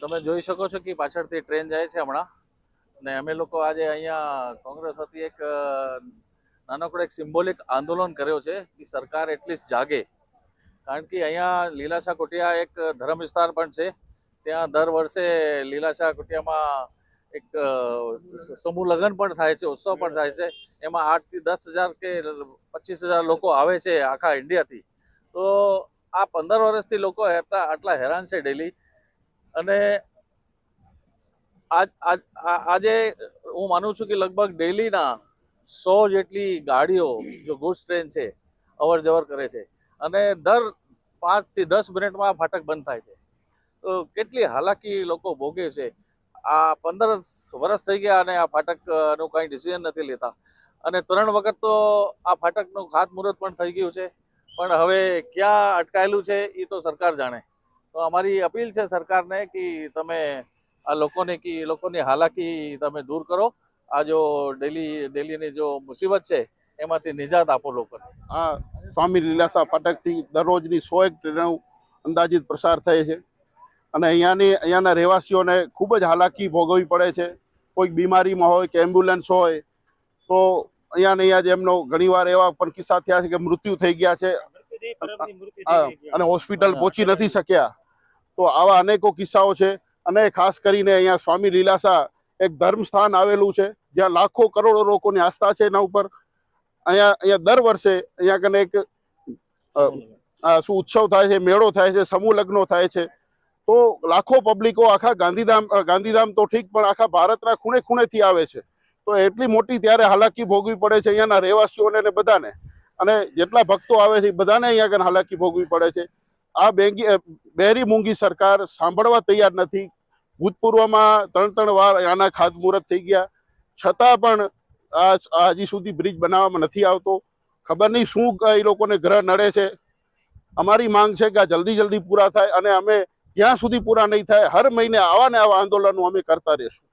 તમે જોઈ શકો છો કે પાછળથી ટ્રેન જાય છે હમણાં. ને અમે લોકો આજે અહીંયા કોંગ્રેસ વતી એક નાનકડો એક સિમ્બોલિક આંદોલન કર્યો છે કે સરકાર એટલીસ્ટ જાગે. કારણ કે અહીંયા લીલાશાહ કુટિયા એક ધર્મ વિસ્તાર પણ છે. ત્યાં દર વર્ષે લીલાશાહ કુટિયામાં એક સમૂહ લગ્ન પણ થાય છે, ઉત્સવ પણ થાય છે. એમાં આઠથી દસ હજાર કે પચીસ હજાર લોકો આવે છે આખા ઇન્ડિયાથી. તો આ પંદર વર્ષથી લોકો આટલા આટલા હેરાન છે ડેલી. અને આજ આજ હું માનું છું કે લગભગ ડેલીના સો જેટલી ગાડીઓ જો ગુડ્સ ટ્રેન છે, અવર જવર કરે છે. અને દર પાંચથી દસ મિનિટમાં ફાટક બંધ થાય છે. તો કેટલી હાલાકી લોકો ભોગે છે. આ પંદર વર્ષ થઈ ગયા અને આ ફાટકનું કંઈ ડિસિઝન નથી લેતા. અને ત્રણ વખત તો આ ફાટકનું ખાતમુહૂર્ત પણ થઈ ગયું છે. પણ હવે ક્યાં અટકાયેલું છે એ તો સરકાર જાણે. તો અમારી અપીલ છે સરકારને કે તમે આ લોકોને કે લોકોની હાલાકી તમે દૂર કરો. આ જો ડેલી ડેલીની જો મુસીબત છે એમાંથી નિજાત આપો લોકોને. આ સ્વામી લીલાસા ફાટકથી દરરોજની સો એક ટ્રેનો અંદાજિત પ્રસાર થાય છે. અને અહીંયાની અહીંયાના રહેવાસીઓને ખૂબ જ હાલાકી ભોગવવી પડે છે. કોઈક બીમારીમાં હોય કે એમ્બ્યુલન્સ હોય તો અહીંયા ને અહીંયા જ એમનો ઘણીવાર એવા પણ કિસ્સા થયા છે કે મૃત્યુ થઈ ગયા છે. અને હોસ્પિટલ પહોંચી નથી શક્યા. તો આવા અનેકો કિસ્સાઓ છે. અને ખાસ કરીને અહીંયા સ્વામી લીલાસા એક ધર્મ સ્થાન આવેલું છે, જ્યાં લાખો કરોડો લોકોની આસ્થા છે એના ઉપર. અહીંયા અહીંયા દર વર્ષે અહીંયા કને એક શું ઉત્સવ થાય છે, મેળો થાય છે, સમૂહ લગ્નો થાય છે. તો લાખો પબ્લિકો આખા ગાંધીધામ ગાંધીધામ તો ઠીક, પણ આખા ભારતના ખૂણે ખૂણેથી આવે છે. તો એટલી મોટી ત્યારે હાલાકી ભોગવી પડે છે અહીંયાના રહેવાસીઓને બધાને. અને જેટલા ભક્તો આવે છે એ બધાને અહીંયા આગળ હાલાકી ભોગવી પડે છે. આ બેંગી બેરી મૂંગી સરકાર સાંભળવા તૈયાર નથી. ભૂતપૂર્વમાં ત્રણ ત્રણ વાર આના ખાતમુહૂર્ત થઈ ગયા. છતાં પણ આ હજી સુધી બ્રિજ બનાવવામાં નથી આવતો. ખબર નહીં શું એ લોકોને ગ્રહ નડે છે. અમારી માંગ છે કે આ જલ્દી જલ્દી પૂરા થાય અને અમે જ્યાં સુધી પૂરા નહીં થાય, હર મહિને આવા ને આવા આંદોલનો અમે કરતા રહીશું.